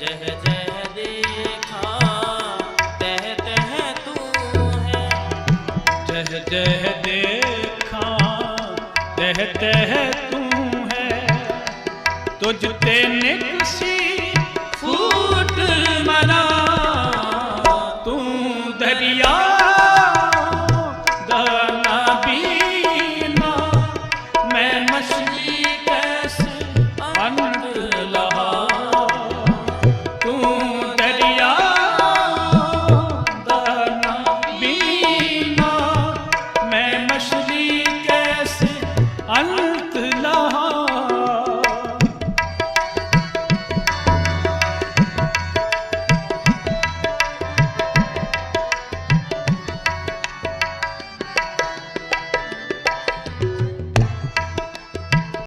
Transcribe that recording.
जह जह देखा तह तह तू है जह जह देखा तह तह तू है तुझ ते निकसी फूट मना तू दरिया दाना बीना मैं मछली I 了